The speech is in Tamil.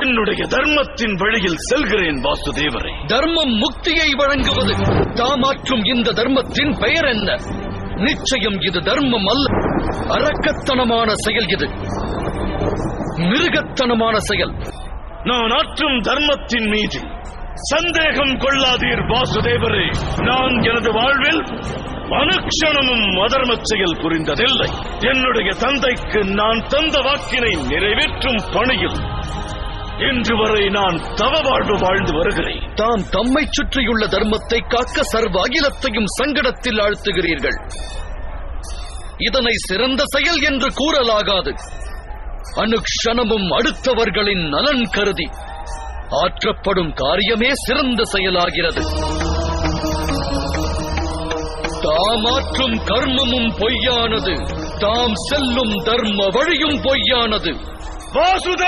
என்னுடைய தர்மத்தின் வழியில் செல்கிறேன் வாசுதேவரே. தர்மம் முக்தியை வழங்குவது. தாமாற்றும் இந்த தர்மத்தின் பெயர் என்ன? நிச்சயம் இது தர்மம் அல்ல. அரக்கத்தனமான செயல் இது. மிருகத்தனமான செயல். நான் ஆற்றும் தர்மத்தின் மீது சந்தேகம் கொள்ளாதீர் வாசுதேவரே. நான் எனது வாழ்வில் அனுக்ஷணமும் அதர்மச் செயல் புரிந்ததில்லை. என்னுடைய தந்தைக்கு நான் தந்த வாக்கினை நிறைவேற்றும் பணியில் இன்று வரை நான் தவ வாழ்வு வாழ்ந்து வருகிறேன். தாம் தம்மை சுற்றியுள்ள தர்மத்தை காக்க சர்வ அகிலத்தையும் சங்கடத்தில் ஆழ்த்துகிறீர்கள். இதனை சிறந்த செயல் என்று கூறலாகாது. அனுக்ஷணமும் அடுத்தவர்களின் நலன் கருதி ஆற்றப்படும் காரியமே சிறந்த செயலாகிறது. தாமாற்றும் கர்மமும் பொய்யானது தாம் செல்லும் தர்ம வழியும் பொய்யானது. வாசுதே